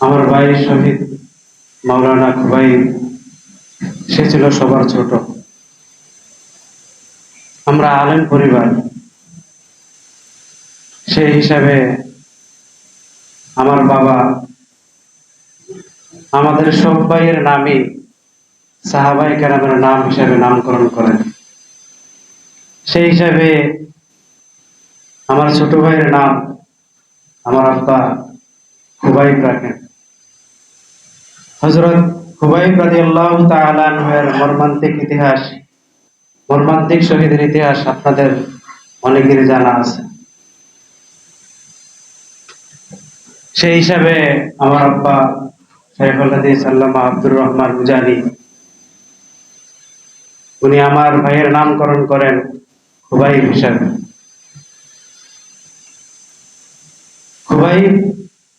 আমার ভাই শহীদ মাওলানা খুবাই, সে ছিল সবার ছোট। আমরা আলেম পরিবার। সেই হিসাবে আমার বাবা, আমাদের সব ভাইয়ের নামই সাহাবাই কেরামের নাম হিসাবে নামকরণ করেন। সেই হিসাবে আমার ছোট ভাইয়ের নাম আমার আব্বা খুবাইব রাখেন। হজরত খুবাইব রাজি আল্লাহ তালের মর্মান্তিক ইতিহাস, মর্মান্তিক শহীদের ইতিহাস আপনাদের অনেকেরই জানা আছে। সেই হিসাবে আমার আব্বা শাইখুল হাদিস আল্লামা আব্দুর রহমান মুজানি, উনি আমার ভাইয়ের নামকরণ করেন খুবাইব হিসাবে। খুবাইব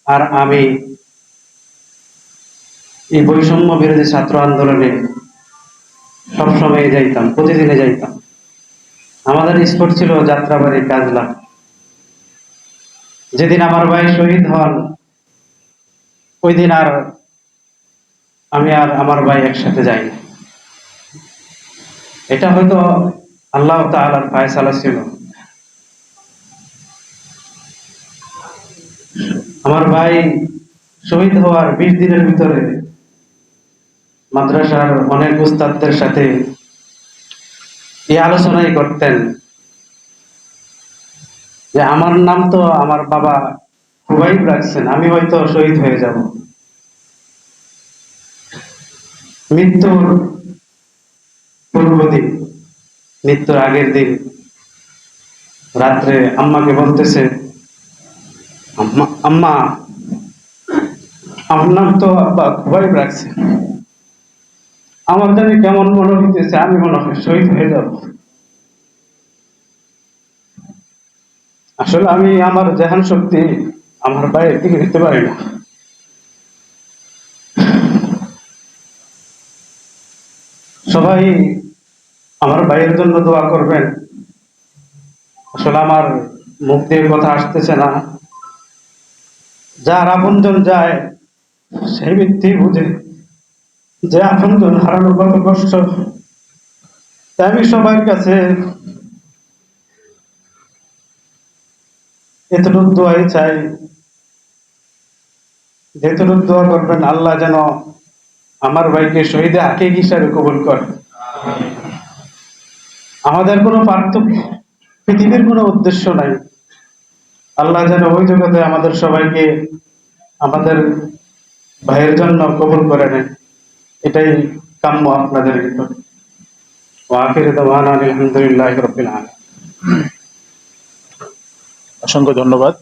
আর আমি এই বৈষম্য বিরোধী ছাত্র আন্দোলনে সবসময় যাইতাম, প্রতিদিনে যাইতাম। আমাদের স্পোর্ট ছিল যাত্রাবাড়ি কাজলা। যেদিন আমার ভাই শহীদ হন ওই দিন আর আমি আর আমার ভাই একসাথে যাই এটা হয়তো আল্লাহ তাআলার ফায়সালা ছিল। আমার ভাই শহীদ হওয়ার বিশ দিনের ভিতরে মাদ্রাসার অনেক উস্তাদদের সাথে এই আলোচনাই করতেন। যে আমার নাম তো আমার বাবা খুবাইব রাখছেন, আমি হয়তো শহীদ হয়ে যাব। মৃত্যুর পূর্ব দিন মৃত্যুর আগের দিন রাত্রে আম্মাকে বলতেছে, আম্মা আম্মা নাম তো আব্বা খুবাইব রাখছে আমার জানি কেমন মনে হইতেছে, আমি মনে হয় শহীদ হয়ে যাব। আসলে আমি আমার জেহান শক্তি আমার বাইরের দিকে দিতে পারি না। সবাই আমার ভাইয়ের জন্য দোয়া করবেন। আসলে আমার মুখ দিয়ে কথা আসতেছে না। যার আপনজন যায়, সেই ব্যক্তি বুঝে। যে আপনজন হারানোর কত কষ্ট আমি সবার কাছে এতটুকু দোয়াই চাই, যেতটুকু দোয়া করবেন, আল্লাহ যেন আমার ভাইকে শহীদে আকিক হিসাবে কবুল করে। আমাদের কোনো পার্থক্য, পৃথিবীর কোনো উদ্দেশ্য নাই। আল্লাহ যেন ওই জগতে আমাদের সবাইকে আমাদের ভাইয়ের জন্য কবুল করে নেন এটাই কাম্য আপনাদের ভিতরে। ওয়াকির দাওয়ান আলহামদুলিল্লাহ রবিল আলম অসংখ্য ধন্যবাদ।